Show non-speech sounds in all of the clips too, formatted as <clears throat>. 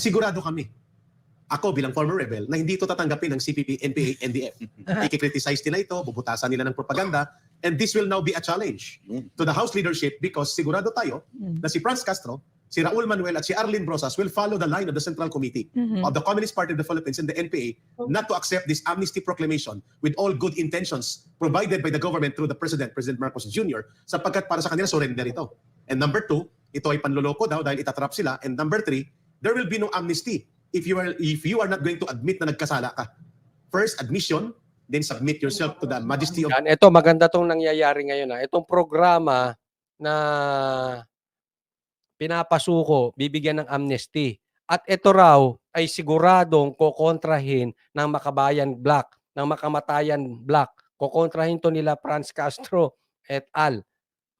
sigurado kami, ako bilang former rebel, na hindi ito tatanggapin ng CPP, NPA, NDF. <laughs> Ikikriticize nila ito, bubutasan nila ng propaganda, and this will now be a challenge to the House leadership because sigurado tayo na si Franz Castro, si Raul Manuel at si Arlene Brosas will follow the line of the Central Committee Mhm. of the Communist Party of the Philippines and the NPA not to accept this amnesty proclamation with all good intentions provided by the government through the President, President Marcos Jr. sapagkat para sa kanila surrender ito. And number two, ito ay panloloko daw dahil itatrap sila. And number three, there will be no amnesty if you are if you are not going to admit na nagkasala ka. First, admission, then submit yourself to the majesty of Yan, ito maganda tong nangyayari ngayon. Ha. Itong programa na pinapasuko, bibigyan ng amnesty. At ito raw ay siguradong kokontrahin ng Makabayan Black, ng Makamatayan Black. Kokontrahin to nila Franz Castro et al.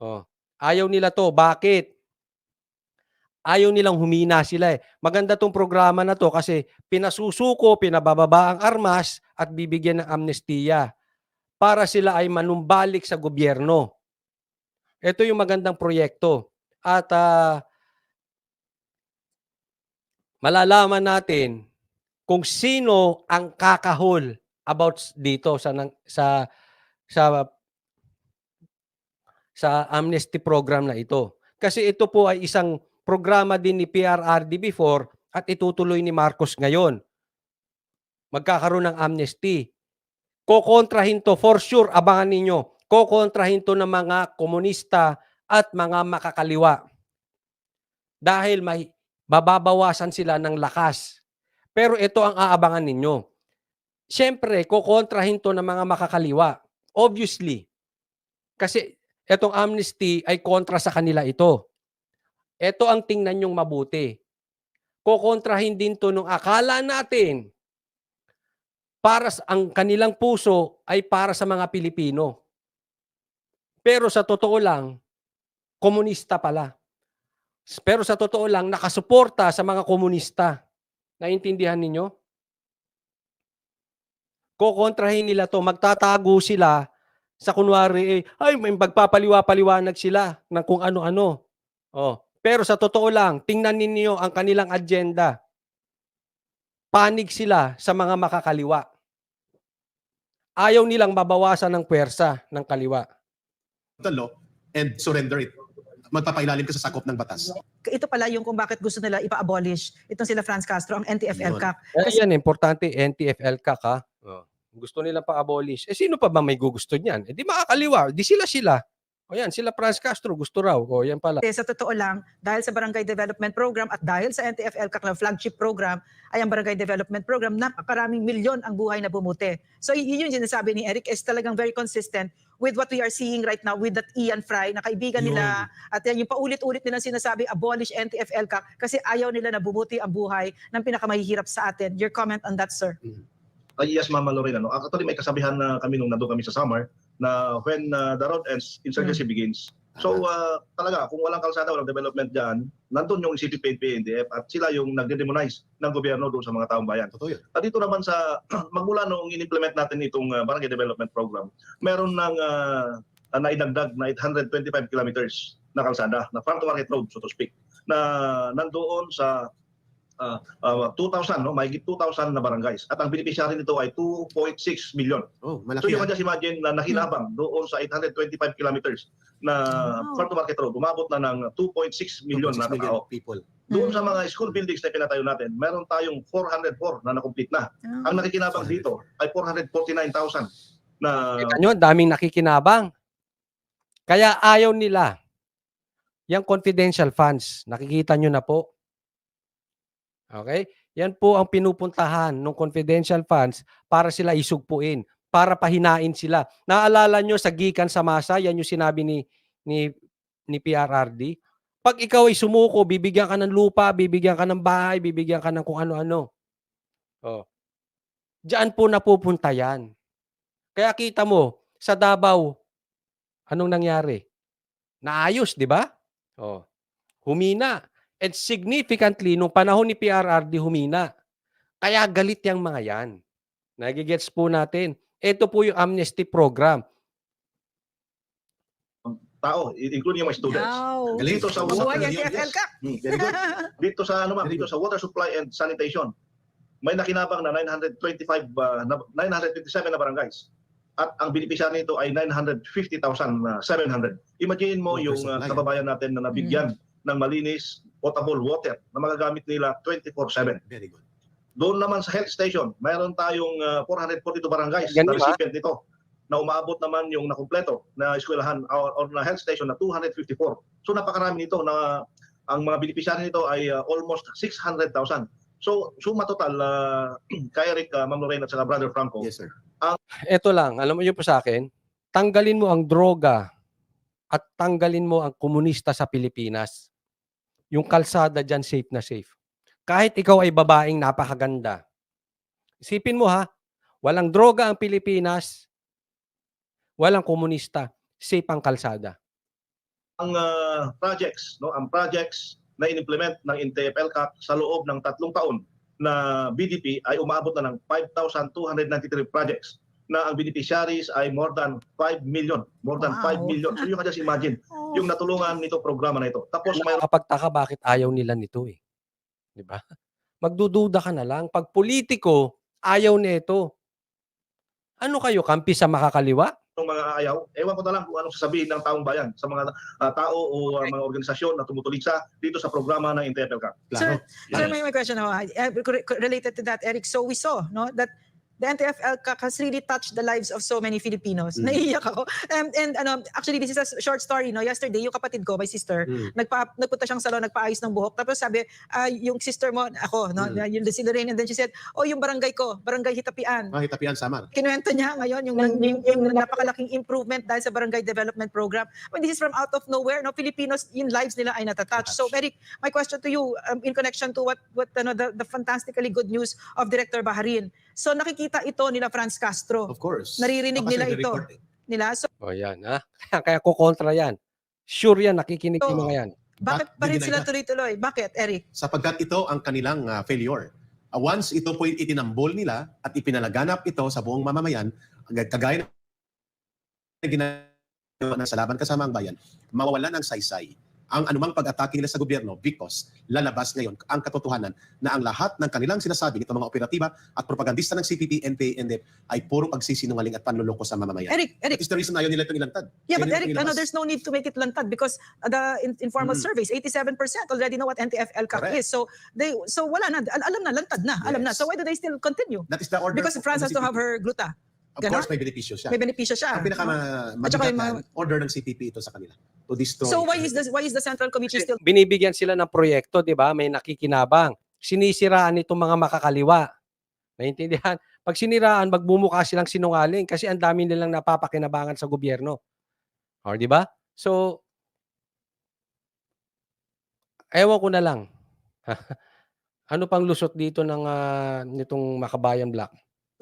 Oh. Ayaw nila to. Bakit? Ayaw nilang humina sila eh. Maganda tong programa na to kasi pinasusuko, pinabababa ang armas at bibigyan ng amnestiya para sila ay manumbalik sa gobyerno. Ito yung magandang proyekto. At ah, malalaman natin kung sino ang kakahol about dito sa sa sa sa amnesty program na ito. Kasi ito po ay isang programa din ni PRRD before at itutuloy ni Marcos ngayon. Magkakaroon ng amnesty. Kokontrahin to for sure abangan ninyo. Kokontrahin to ng mga komunista at mga makakaliwa. Dahil may mababawasan sila ng lakas. Pero ito ang aabangan ninyo. Siyempre, kokontrahin to ng mga makakaliwa. Obviously. Kasi itong amnesty ay kontra sa kanila ito ito ang tingnan nyong mabuti kokontrahin din to nung akala natin para sa- ang kanilang puso ay para sa mga Pilipino. Pero sa totoo lang, komunista pala. Pero sa totoo lang, nakasuporta sa mga komunista. Naintindihan ninyo? Kokontrahin nila to, magtatago sila sa kunwari, eh, ay may magpapaliwa-paliwanag sila ng kung ano-ano. Oh. Pero sa totoo lang, tingnan ninyo ang kanilang agenda. Panig sila sa mga makakaliwa ayaw nilang mabawasan ng puwersa ng kaliwa. the law and surrender it. Magpapailalim ka sa sakop ng batas. Ito pala yung kung bakit gusto nila ipa-abolish itong sila Franz Castro, ang NTF-ELCAC. Eh, Kasi- yan, importante, NTF-ELCA ka. Gusto nila pa-abolish. Eh, sino pa ba may gugusto niyan? Eh, di makakaliwa. Di sila sila. O yan, sila Franz Castro, gusto raw. O yan pala. Sa totoo lang, dahil sa Barangay Development Program at dahil sa NTF-ELCAC na flagship program, ay ang Barangay Development Program, napakaraming milyon ang buhay na bumuti. So yun yung sinasabi ni Eric is talagang very consistent with what we are seeing right now with that Ian Fry na kaibigan nila at yan yung paulit-ulit nilang sinasabi abolish NTF-ELCAC kasi ayaw nila na bumuti ang buhay ng pinakamahihirap sa atin. Your comment on that, sir? Ay, yes, Mama Lorena. No? Actually, may kasabihan na kami nung nandun kami sa summer na when uh, the road ends, insurgency begins. So, uh, talaga, kung walang kalsada, walang development dyan, nandun yung CPP, PNDF, at sila yung nagde-demonize ng gobyerno doon sa mga taong bayan. Totoo yun. At dito naman sa, <clears throat> magmula nung in-implement natin itong uh, Barangay Development Program, meron ng uh, naidagdag na 825 kilometers na kalsada, na farm to market road, so to speak, na nandoon sa uh, uh, 2,000, no? mahigit 2,000 na barangays. At ang beneficiary nito ay 2.6 million. Oh, So malaki you yan. can just imagine na nakinabang doon sa 825 kilometers na Wow. farm to market road, umabot na ng 2.6 million 2.6 na tao. people. Doon Mm. sa mga school buildings na pinatayo natin, meron tayong 404 na na-complete na. Ah. Ang nakikinabang dito ay 449,000 na Kita nyo, ang daming nakikinabang. Kaya ayaw nila. Yung confidential funds, nakikita nyo na po. Okay? Yan po ang pinupuntahan ng confidential funds para sila isugpuin, para pahinain sila. Naalala nyo sa Gikan sa Masa, yan yung sinabi ni, ni, ni PRRD. Pag ikaw ay sumuko, bibigyan ka ng lupa, bibigyan ka ng bahay, bibigyan ka ng kung ano-ano. Oh. Diyan po napupunta yan. Kaya kita mo, sa Davao, anong nangyari? Naayos, di ba? Oh. Humina. And significantly, nung panahon ni PRRD, humina. Kaya galit yung mga yan. Nagigets po natin. Ito po yung amnesty program. tao, including yung mga students. Wow. Galing. Dito sa Water yes. Hmm, very good. <laughs> Dito sa ano Very dito sa water supply and sanitation, may nakinabang na 925 uh, na 927 na barangays. At ang beneficiary nito ay 950,700. Imagine mo yung uh, kababayan natin na nabigyan ng malinis potable water na magagamit nila 24/7. Very good. Doon naman sa health station, mayroon tayong uh, 442 barangays Ganun na recipient nito na umaabot naman yung nakumpleto na eskwelahan or, or na health station na 254. So napakarami nito na ang mga beneficiary nito ay uh, almost 600,000. So suma total uh, <clears throat> kay Eric, uh, Ma'am Lorraine at saka Brother Franco, Yes, sir. Ito lang, alam mo yun po sa akin, tanggalin mo ang droga at tanggalin mo ang komunista sa Pilipinas. Yung kalsada dyan safe na safe. Kahit ikaw ay babaeng napakaganda. Isipin mo ha, walang droga ang Pilipinas, walang komunista, safe ang kalsada. ang uh, projects, no, ang projects na in-implement ng NTFL CAP sa loob ng tatlong taon na BDP ay umaabot na ng 5,293 projects na ang beneficiaries ay more than 5 million. More than Wow. 5 million. So you can just imagine <laughs> Oh. yung natulungan nito programa na ito. Tapos mayroon Nakakapagtaka bakit ayaw nila nito eh. 'Di ba? <laughs> Magdududa ka na lang. Pag politiko, ayaw nito. Ano kayo, kampi sa makakaliwa? ng mga ayaw, ewan ko na lang kung anong sasabihin ng taong bayan sa mga ah, tao o ah, mga organisasyon na tumutuligsa dito sa programa ng NTFL CAP. Klaro. Sir, may, may question ako. Uh, related to that, Eric. So we saw no, that the NTFL has really touched the lives of so many Filipinos. Mm. Naiiyak ako. Um, and ano, actually, this is a short story. No? Yesterday, yung kapatid ko, my sister, Mm. nagpa, nagpunta siyang salon, nagpaayos ng buhok. Tapos sabi, ah, yung sister mo, ako, no, Mm. yung si Lorraine, and then she said, oh, yung barangay ko, barangay Hitapian. Makita piyan, Samar. Kinuwento niya ngayon yung, yung, yung napakalaking improvement dahil sa barangay development program. I mean, this is from out of nowhere. No, Filipinos, yung lives nila ay natatouch. So, Eric, my question to you um, in connection to what what ano, the, the fantastically good news of Director Baharin. So, nakikita ito nila Franz Castro. Of course. Naririnig Baka nila ito. Nila. So, O yan, ha? <laughs> Kaya ko kontra yan. Sure yan, nakikinig yung Oo. mga yan. bakit pa rin sila na- tuloy-tuloy? Bakit, Eric? sapagkat ito ang kanilang ah, failure. Ah, once ito po itinambol nila at ipinalaganap ito sa buong mamamayan, agad- kagaya na ginagawa ng sa laban kasama ang bayan, mawawalan ng saysay ang anumang pag-atake nila sa gobyerno because lalabas ngayon ang katotohanan na ang lahat ng kanilang sinasabi nitong mga operatiba at propagandista ng CPP, NPA, NDF ay puro pagsisinungaling at panluloko sa mamamayan. Eric, Eric, That is the reason ayaw nila itong ilantad. Yeah, but Ayaw nila Eric, ano, there's no need to make it lantad because uh, the in- informal Mm. surveys, 87% already know what NTFL CAC Correct. is. So, they, so wala na, al- alam na, lantad na, alam na. Yes. So, why do they still continue? That is the order. Because of France has to have her gluta. Of Ganon? course, may benepisyo siya. May benepisyo siya. Ang pinaka At saka yung order ng CPP ito sa kanila to destroy. So, why is the, why is the Central Committee still Binibigyan sila ng proyekto, di ba? May nakikinabang. Sinisiraan itong mga makakaliwa. Naintindihan? Pag siniraan, magbumukha silang sinungaling kasi ang dami nilang napapakinabangan sa gobyerno. O, di ba? So, ewan ko na lang. <laughs> ano pang lusot dito ng ah, nitong Makabayan Black?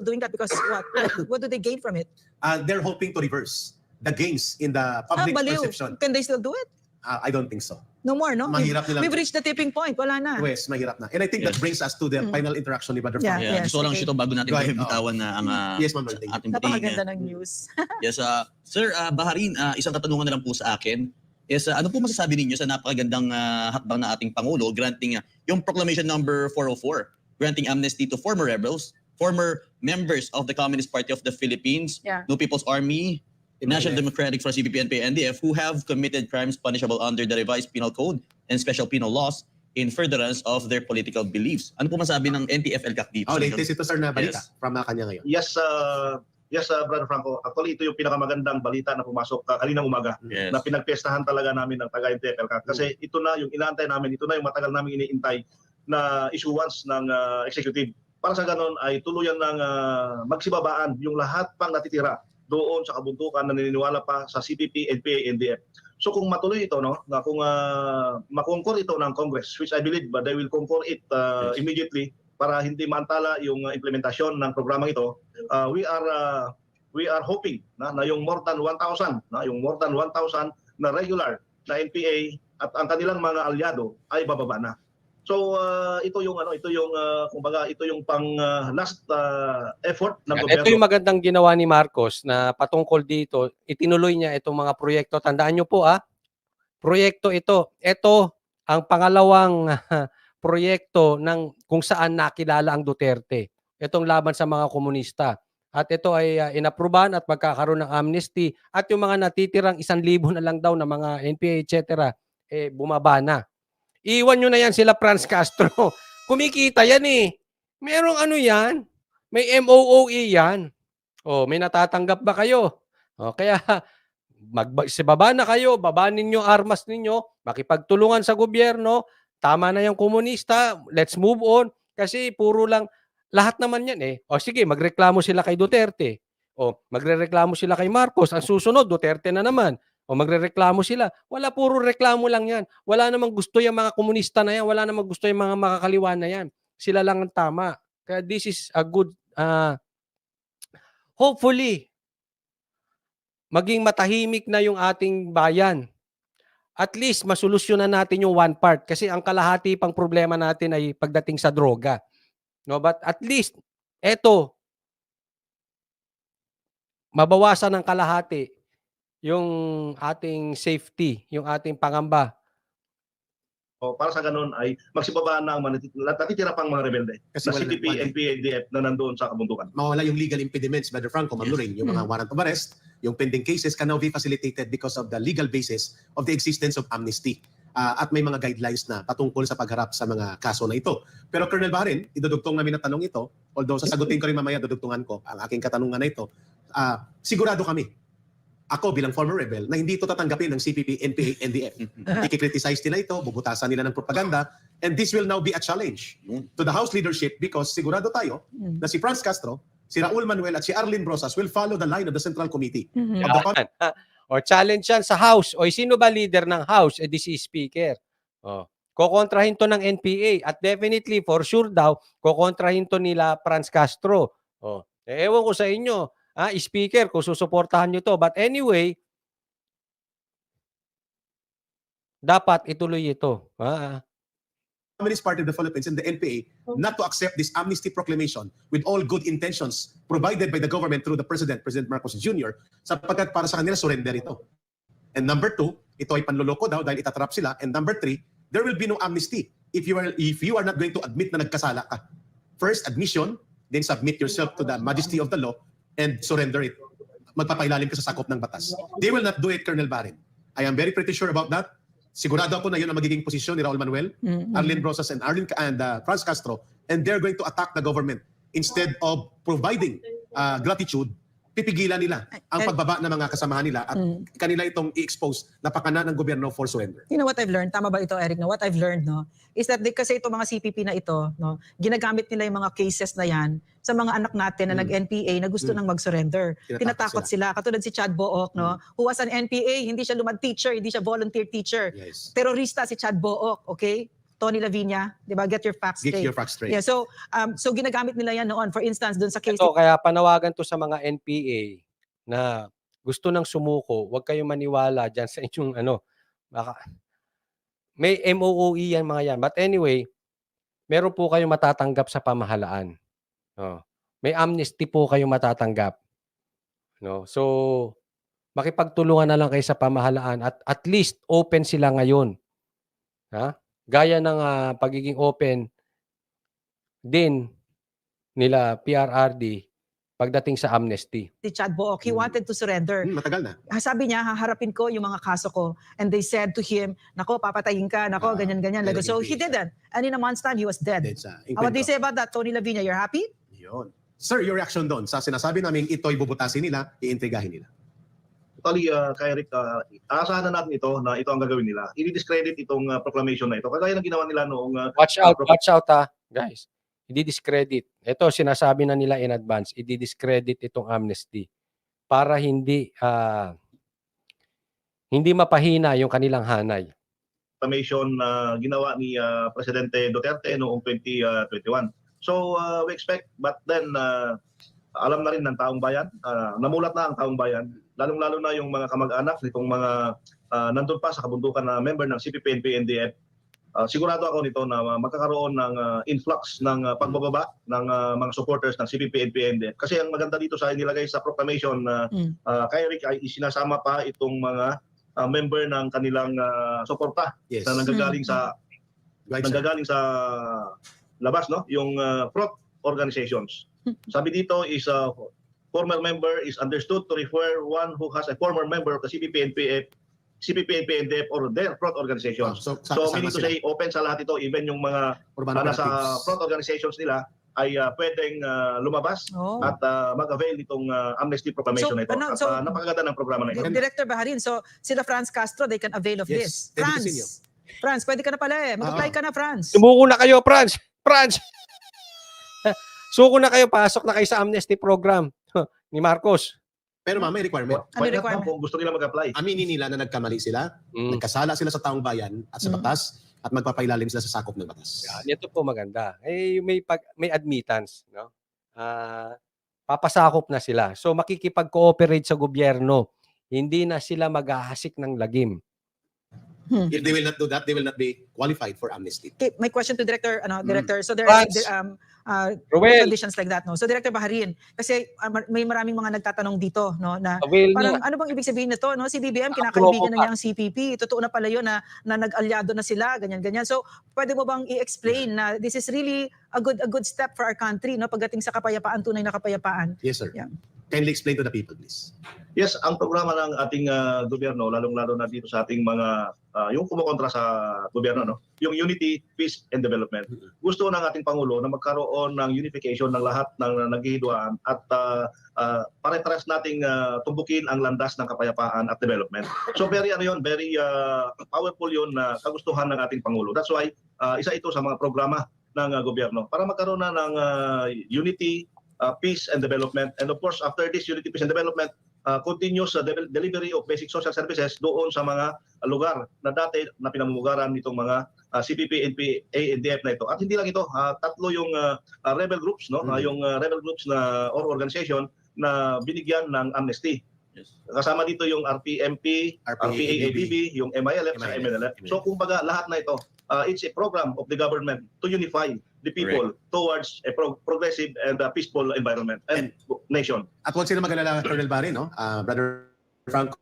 Doing that because <coughs> what? what do they gain from it? Uh, they're hoping to reverse the gains in the Ah, public baliw. perception. Can they still do it? Uh, I don't think so. No more, no? We've, Mahirap nilang we've reached the tipping point. Wala na. Yes, mahirap na. And I think that Yes. brings us to the Mm. final interaction ni Brother Yeah, Frank. Yeah, yes, gusto lang okay. sito bago natin ahead, bitawan na ang ah, Yes, Ma'am ating Napakaganda pating. ng news. <laughs> Yes, ah, Sir ah, Baharin, ah, isang katanungan na lang po sa akin. Yes, ah, ano po masasabi ninyo sa napakagandang ah, hakbang na ating Pangulo granting ah, yung Proclamation number 404, granting amnesty to former rebels, former members of the Communist Party of the Philippines, Yeah. New People's Army, National Democratic Front CPP, NPA, NDF, who have committed crimes punishable under the revised penal code and special penal laws in furtherance of their political beliefs. Ano po masabi ng NTFL CAC dito? Oh, latest ito sir na balita Yes. from uh, kanya ngayon. Yes, uh, yes uh, Brother Franco. Actually, ito yung pinakamagandang balita na pumasok uh, kaninang umaga. Yes. na pinagpestahan talaga namin ng taga CAC. Kasi ito na yung inaantay namin, ito na yung matagal namin iniintay na issuance ng uh, executive. Para sa ganon ay tuluyan ng uh, magsibabaan yung lahat pang natitira doon sa kabuntukan na naniniwala pa sa CPP, NPA, NDF. So kung matuloy ito, no, na kung uh, makongkor ito ng Congress, which I believe but they will concur it uh, Yes. immediately para hindi maantala yung uh, implementasyon ng programang ito, uh, we are uh, we are hoping na, na yung more than 1,000, na yung more than 1,000 na regular na NPA at ang kanilang mga alyado ay bababa na. So uh, ito yung ano, ito yung uh, kumbaga ito yung pang uh, last uh, effort ng gobyerno. Ito yung magandang ginawa ni Marcos na patungkol dito, itinuloy niya itong mga proyekto. Tandaan nyo po ah, proyekto ito. Ito ang pangalawang <laughs> proyekto ng kung saan nakilala ang Duterte. Itong laban sa mga komunista. At ito ay uh, inaprubahan at magkakaroon ng amnesty. At yung mga natitirang isang libo na lang daw na mga NPA, etc., eh, bumaba na. Iwan nyo na yan sila Franz Castro. <laughs> Kumikita yan eh. Merong ano yan. May MOOE yan. Oh, may natatanggap ba kayo? O, kaya <laughs> mag baba na kayo, baba ninyo armas ninyo, makipagtulungan sa gobyerno, tama na yung komunista, let's move on kasi puro lang lahat naman yan eh. O sige, magreklamo sila kay Duterte. O magrereklamo sila kay Marcos, ang susunod Duterte na naman. O magrereklamo sila. Wala puro reklamo lang yan. Wala namang gusto yung mga komunista na yan, wala namang gusto yung mga makakaliwa na yan. Sila lang ang tama. Kaya this is a good uh, hopefully maging matahimik na yung ating bayan. At least masolusyonan natin yung one part kasi ang kalahati pang problema natin ay pagdating sa droga. No, but at least eto mabawasan ng kalahati yung ating safety, yung ating pangamba. O, para sa ganun ay magsibaba na ang mga natit- natitira pang mga rebelde Kasi na wala, CTP, NPA, NDF na nandoon sa kabundukan. mawala yung legal impediments, Brother Franco, Ma'am Lorraine, yung mga warrant of arrest, yung pending cases can now be facilitated because of the legal basis of the existence of amnesty. Ah, at may mga guidelines na patungkol sa pagharap sa mga kaso na ito. Pero Colonel Barin, idudugtong namin na tanong ito, although sasagutin ko rin mamaya, dudugtungan ko ang aking katanungan na ito, ah, sigurado kami, ako bilang former rebel, na hindi ito tatanggapin ng CPP, NPA, NDF. <laughs> Ikikriticize nila ito, bubutasan nila ng propaganda, and this will now be a challenge to the House leadership because sigurado tayo Mm. na si Franz Castro, si Raul Manuel at si Arlene Brosas will follow the line of the Central Committee. Mhm. Of the con- Yan. o challenge yan sa House. O sino ba leader ng House? Eh di si Speaker. O, kokontrahin to ng NPA. At definitely, for sure daw, kokontrahin to nila Franz Castro. O, eh, ewan ko sa inyo, ah, Speaker, kung susuportahan nyo to. But anyway, dapat ituloy ito. Ah, Communist Party of the Philippines and the NPA not to accept this amnesty proclamation with all good intentions provided by the government through the President, President Marcos Jr., sapagkat para sa kanila surrender ito. And number two, ito ay panloloko daw dahil itatrap sila. And number three, there will be no amnesty if you are if you are not going to admit na nagkasala ka. First, admission, then submit yourself to the majesty of the law and surrender it. Magpapailalim ka sa sakop ng batas. They will not do it, Colonel Barin. I am very pretty sure about that. Sigurado ako na yun ang magiging posisyon ni Raul Manuel Mhm. Arlene Rosas and Arlene and uh, Franz Castro, and they're going to attack the government instead of providing uh, gratitude. Pipigilan nila ang pagbaba ng mga kasamahan nila at Mm. kanila itong i-expose na pakana ng gobyerno for surrender. You know what I've learned? Tama ba ito, Eric? No? What I've learned, no, is that di, kasi itong mga CPP na ito, no, ginagamit nila yung mga cases na yan sa mga anak natin na Mm. nag-NPA na gusto Mm. nang mag-surrender. Tinatakot sila. Katulad si Chad Book, no, who was an NPA, hindi siya lumad teacher, hindi siya volunteer teacher. Yes. Terorista si Chad Book, okay? Tony Lavinia, di ba? Get your facts Get straight. your facts straight. Yeah, so um so ginagamit nila yan noon. For instance, doon sa case Ito, kaya panawagan to sa mga NPA na gusto nang sumuko, huwag kayong maniwala dyan sa inyong ano. Baka, may MOOE yan mga yan. But anyway, meron po kayong matatanggap sa pamahalaan. No? May amnesty po kayong matatanggap. No? So, makipagtulungan na lang kayo sa pamahalaan at at least open sila ngayon. Ha? Gaya ng ah, pagiging open din nila PRRD pagdating sa amnesty. si Chad Book, he Mm. wanted to surrender. Hmm, matagal na. Ah, sabi niya, haharapin ko yung mga kaso ko. And they said to him, nako, papatayin ka, nako, Ah, ganyan-ganyan. Like, so he didn't. And in a month's time, he was dead. Dead sa Ah, what do you say about that, Tony Lavinia? You're happy? Yun. Sir, your reaction doon sa sinasabi namin ito'y bubutasin nila, iintrigahin nila. Totally, uh, kay Rick, uh, aasahan na natin ito na ito ang gagawin nila. I-discredit itong uh, proclamation na ito. Kagaya ng ginawa nila noong uh, Watch out, Prof- watch out ha, guys. I-discredit. Ito sinasabi na nila in advance, i-discredit itong amnesty para hindi ah, hindi mapahina yung kanilang hanay. proclamation na ginawa ni uh, Presidente Duterte noong 2021. So uh, we expect, but then uh, alam na rin ng taong bayan, uh, namulat na ang taong bayan, lalong-lalo na yung mga kamag-anak nitong mga uh, nandun pa sa kabundukan na member ng CPP, NP, NDF, ah, sigurado ako nito na magkakaroon ng ah, influx ng ah, pagbababa ng ah, mga supporters ng CPP, NPND. Kasi ang maganda dito sa inilagay sa proclamation na Mm. ah, kay Rick ay isinasama pa itong mga ah, member ng kanilang ah, suporta Yes. na nanggagaling sa Right, sir. nanggagaling sa labas no yung uh, fraud organizations sabi dito is a former member is understood to refer one who has a former member of the CPP NPF CPP NPNDF or their fraud Ah, organizations so, sa- so kasama meaning to sila. say open sa lahat ito even yung mga Urban uh, nasa operatives. fraud organizations nila ay uh, pwedeng uh, lumabas Oh. at uh, mag-avail nitong uh, amnesty proclamation So, na ito ano, at so- uh, napakaganda ng programa na ito Di- Director Baharin, so sila Franz Castro, they can avail of Yes, this. Casino. Franz, pwede ka na pala eh. Mag-apply Oo. ka na, Franz. Sumuko na kayo, Franz! Franz! Suko na kayo, pasok na kayo sa amnesty program ni Marcos. Pero ma'am, may requirement. Ano Why requirement? kung gusto nila mag-apply Aminin nila na nagkamali sila, Mm. nagkasala sila sa taong bayan at sa Mm. batas at magpapailalim sila sa sakop ng batas. Yan, ito po maganda. Eh, may, pag, may admittance. No? Ah, papasakop na sila. So makikipag-cooperate sa gobyerno. Hindi na sila maghahasik ng lagim. If they will not do that, they will not be qualified for amnesty. Okay, my question to Director, ano, Mm. Director. So there are there, um, uh, Ruel, conditions like that, no? So Director Baharin, kasi uh, may maraming mga nagtatanong dito, no, na avail parang na. ano bang ibig sabihin nito, no? Si BBM Nakapromo kinakaibigan na niya ang CPP. Totoo na pala 'yon na, na nag-alyado na sila, ganyan ganyan. So, pwede mo bang i-explain na this is really a good a good step for our country, no, pagdating sa kapayapaan, tunay na kapayapaan. Yes, sir. Yeah. Kindly explain to the people, please. Yes, ang programa ng ating ah, gobyerno, lalong-lalo na dito sa ating mga, ah, yung kumukontra sa gobyerno, no? yung Unity, Peace, and Development. Mhm. Gusto ng ating Pangulo na magkaroon ng unification ng lahat ng naghihidwaan at ah, ah, pare-pares nating ah, tumbukin ang landas ng kapayapaan at development. So very ano yun, very ah, powerful yun na kagustuhan ng ating Pangulo. That's why ah, isa ito sa mga programa ng ah, gobyerno para magkaroon na ng ah, unity, ah, peace and development. And of course, after this unity, peace and development, uh, continuous uh, de- delivery of basic social services doon sa mga uh, lugar na dati na pinamumugaran nitong mga uh, CPP, NPA, NDF na ito. At hindi lang ito, uh, tatlo yung uh, uh, rebel groups, no? Mm. Uh, yung uh, rebel groups na or organization na binigyan ng amnesty. Yes. Kasama dito yung RPMP, RPA, RPAABB, yung MILF, sa MILF. MNLF. So kumbaga lahat na ito, uh, it's a program of the government to unify the people towards a pro- progressive and uh, peaceful environment and nation. At huwag sila mag-alala, Colonel Barry, no? Ah, Brother Franco,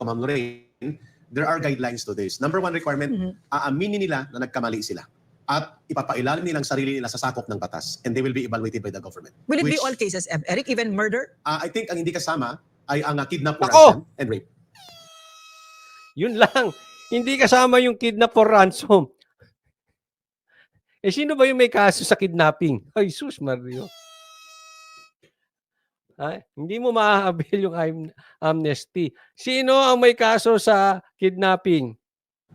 Ma'am Lorraine, there are guidelines to this. Number one requirement, Mhm. aaminin nila na nagkamali sila at ipapailalim nilang sarili nila sa sakop ng batas and they will be evaluated by the government. Will it be Which- all cases? Eric, even murder? Ah, I think ang hindi kasama ay ang uh, kidnap, Ako! ransom, and rape. Yun lang. Hindi kasama yung kidnap for ransom. Eh, sino ba yung may kaso sa kidnapping? Ay, sus, Mario. Ay, hindi mo maaabel yung am- amnesty. Sino ang may kaso sa kidnapping?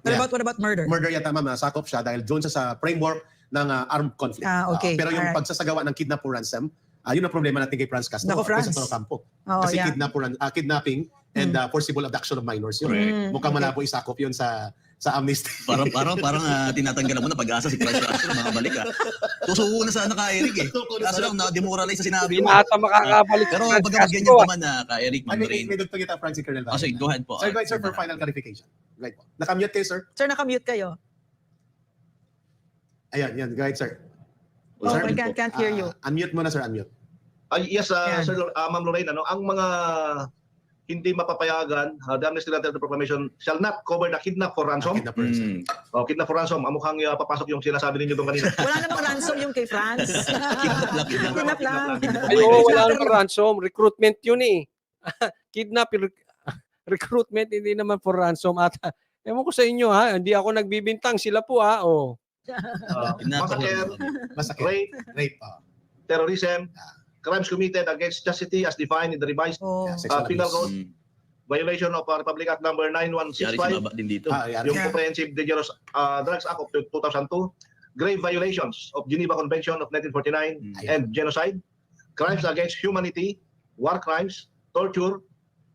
What Yeah. about what about murder? Murder yata ma'am, ah, sakop siya dahil doon siya sa framework ng ah, armed conflict. Ah, okay. pero yung Alright. pagsasagawa ng kidnap or ransom, ah, yun ang problema natin kay Franz Castro. Nako, Franz. Sa Campo. Oh, Kasi yeah. kidnap or, ran- ah, kidnapping and ah, forcible abduction of minors yun. Mm, Mukhang okay. malabo isakop yun sa sa amnesty. <laughs> Parang parang parang uh, tinatanggalan mo na pag-asa si Franz Castro mga balik ah. Tusuko na sana ka Eric eh. Kaso lang na-demoralize sa sinabi Hindi mo. na ata makakabalik Pero Castro, ganyan ah. pa man na ka Eric, I mean, Lorraine. may dugtong kita, Francis Colonel Ah, sige, go ahead po. Sir, Ah, go ahead, sir, for final clarification. Right po. Nakamute kayo, sir? Sir, nakamute kayo. Ayan, yan. Go ahead, sir. Oh, Sir, I can't, can't hear you. Ah, unmute mo na, sir. Unmute. Ay, yes, uh. Sir uh, Ma'am Lorraine, ano, ang mga hindi mapapayagan, uh, the Amnesty Letter of the Proclamation shall not cover the kidnap for ransom. Kidnap or ransom. Mm. Oh, kidnap for ransom, ang mukhang uh, papasok yung sinasabi ninyo doon kanina. <laughs> Wala namang ransom yung kay Franz. <laughs> Kidnap lang, kidnap Kidnap lang. Ay, wala namang ransom. Recruitment yun eh. <laughs> Kidnap, rec- recruitment, hindi naman for ransom. At ewan ko sa inyo ha, hindi ako nagbibintang. Sila po ha. Oh. Uh, Kidnap massacre, rape, Rape. ah. terrorism, crimes committed against chastity as defined in the revised Oh. Yeah, uh, penal code, Mm. violation of uh, Republic Act number Si Aris 9165, sumaba din dito. Ah, yan. yung Yeah. Comprehensive Dangerous uh, Drugs Act of 2002, grave violations of Geneva Convention of 1949, Mm. and genocide, crimes against humanity, war crimes, torture,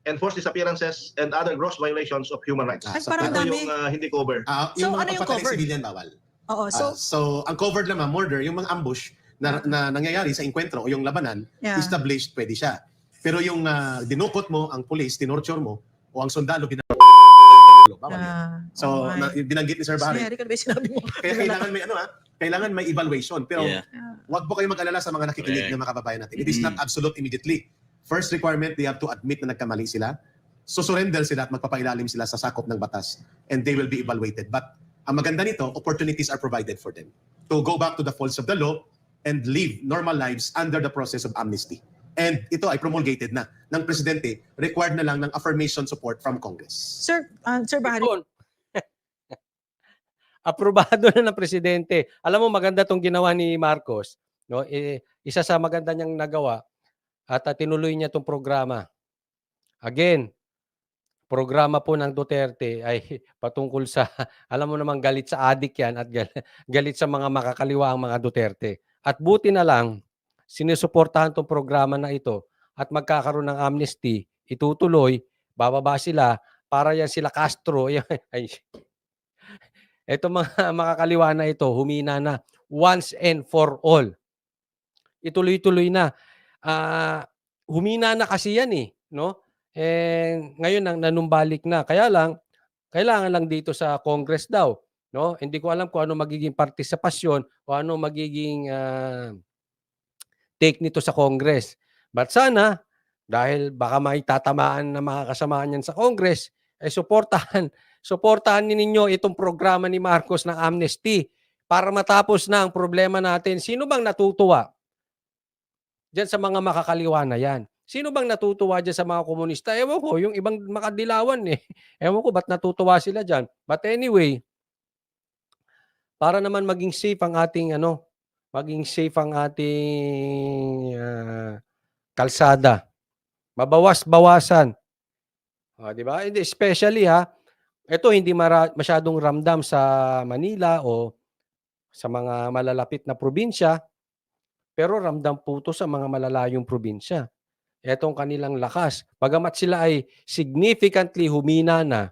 enforced disappearances, and other gross violations of human rights. Ah, so, parang dami. yung uh, hindi cover. Ah, So, yung mga ano yung covered? civilian, bawal. Oo, So, so, so ang covered naman, murder, yung mga ambush na, na nangyayari sa enkwentro o yung labanan, yeah. established, pwede siya. Pero yung ah, dinukot mo, ang police, tinorture mo, o ang sundalo, binabalo, bawal. Ah, So, oh my. na, binanggit ni Sir Si Bahari, Eric, ano ba yung sinabi mo? kaya <laughs> kailangan may ano ha, kailangan may evaluation. Pero Yeah. wag po kayo mag-alala sa mga nakikinig Correct. na mga kababayan natin. It is not absolute immediately. First requirement, they have to admit na nagkamali sila. Susurrender sila at magpapailalim sila sa sakop ng batas and they will be evaluated. But ang maganda nito, opportunities are provided for them to go back to the folds of the law and live normal lives under the process of amnesty. And ito ay promulgated na ng presidente, required na lang ng affirmation support from Congress. Sir, ah, Sir Bahari. <laughs> Aprobado na ng presidente. Alam mo maganda tong ginawa ni Marcos, no? Eh, isa sa maganda niyang nagawa at ah, tinuloy niya tong programa. Again, programa po ng Duterte ay <laughs> patungkol sa <laughs> alam mo namang galit sa adik yan at gal- galit sa mga makakaliwa ang mga Duterte. At buti na lang sinusuportahan tong programa na ito at magkakaroon ng amnesty, itutuloy, bababa sila para yan sila Castro. <laughs> Ito mga makakaliwa na ito, humina na once and for all. Ituloy-tuloy na. Ah, humina na kasi yan eh, no? Eh ngayon nang nanumbalik na. Kaya lang kailangan lang dito sa Congress daw, no? Hindi ko alam kung ano magiging partisipasyon o ano magiging ah, take nito sa Congress. But sana dahil baka may tatamaan na mga kasamaan yan sa Congress, ay suportahan <laughs> suportahan ni ninyo itong programa ni Marcos ng amnesty para matapos na ang problema natin. Sino bang natutuwa diyan sa mga makakaliwa na yan? Sino bang natutuwa diyan sa mga komunista? Ewan ko, yung ibang makadilawan eh. <laughs> Ewan ko ba't natutuwa sila diyan. But anyway, para naman maging safe ang ating ano, maging safe ang ating ah, kalsada. Mabawas-bawasan. Ah, 'di ba? Hindi especially ha. Ito hindi mara- masyadong ramdam sa Manila o sa mga malalapit na probinsya, pero ramdam po to sa mga malalayong probinsya. Etong kanilang lakas. Bagamat sila ay significantly humina na,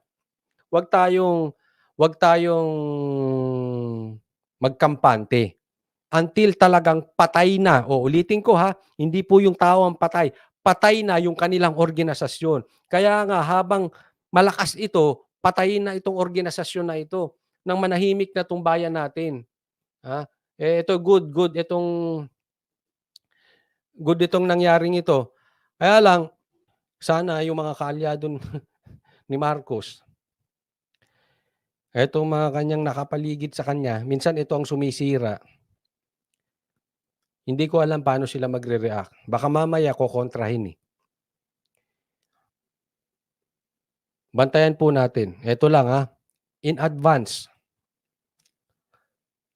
wag tayong wag tayong magkampante until talagang patay na. O ulitin ko ha, hindi po yung tao ang patay, patay na yung kanilang organisasyon. Kaya nga habang malakas ito, patayin na itong organisasyon na ito nang manahimik na itong bayan natin. Ha? Eh, ito good, good itong good itong nangyaring ito. Kaya lang, sana yung mga kaalyado <laughs> ni Marcos, etong mga kanyang nakapaligid sa kanya, minsan ito ang sumisira. Hindi ko alam paano sila magre-react. Baka mamaya ko kontrahin eh. Bantayan po natin. Ito lang ha. In advance.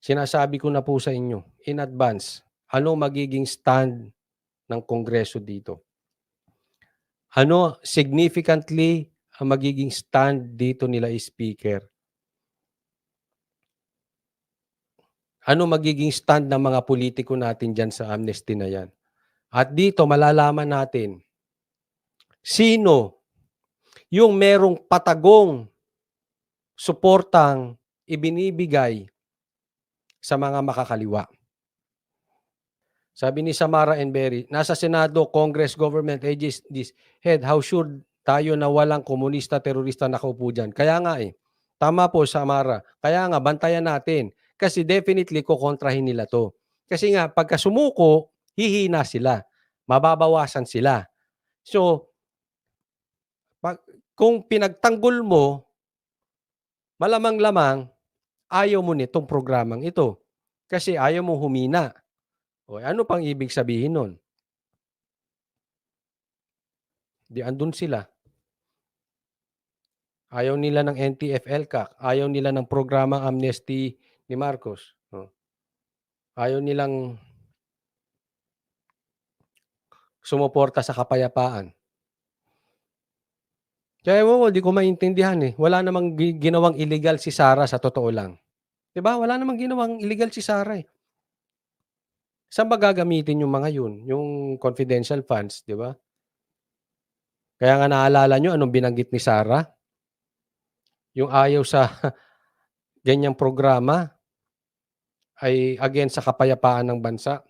Sinasabi ko na po sa inyo. In advance. Ano magiging stand ng Kongreso dito? Ano significantly ang magiging stand dito nila speaker? Ano magiging stand ng mga politiko natin dyan sa amnesty na yan? At dito malalaman natin sino yung merong patagong suportang ibinibigay sa mga makakaliwa. Sabi ni Samara Enberry, nasa Senado, Congress, Government Agencies, Head, how sure tayo na walang komunista, terorista nakaupo dyan? Kaya nga eh, tama po Samara, kaya nga bantayan natin kasi definitely kukontrahin nila to. Kasi nga, pagka sumuko, hihina sila. Mababawasan sila. So, pag, kung pinagtanggol mo, malamang-lamang, ayaw mo nitong programang ito. Kasi ayaw mo humina. O, ano pang ibig sabihin nun? Di andun sila. Ayaw nila ng NTF-ELCAC. Ayaw nila ng programang amnesty ni Marcos. O. Ayaw nilang sumuporta sa kapayapaan. Kaya mo, di ko maintindihan eh. Wala namang gi- ginawang illegal si Sara sa totoo lang. ba? Wala namang ginawang illegal si Sara eh. Saan ba gagamitin yung mga yun? Yung confidential funds, 'di ba? Kaya nga naalala nyo anong binanggit ni Sara? Yung ayaw sa <laughs> ganyang programa ay against sa kapayapaan ng bansa.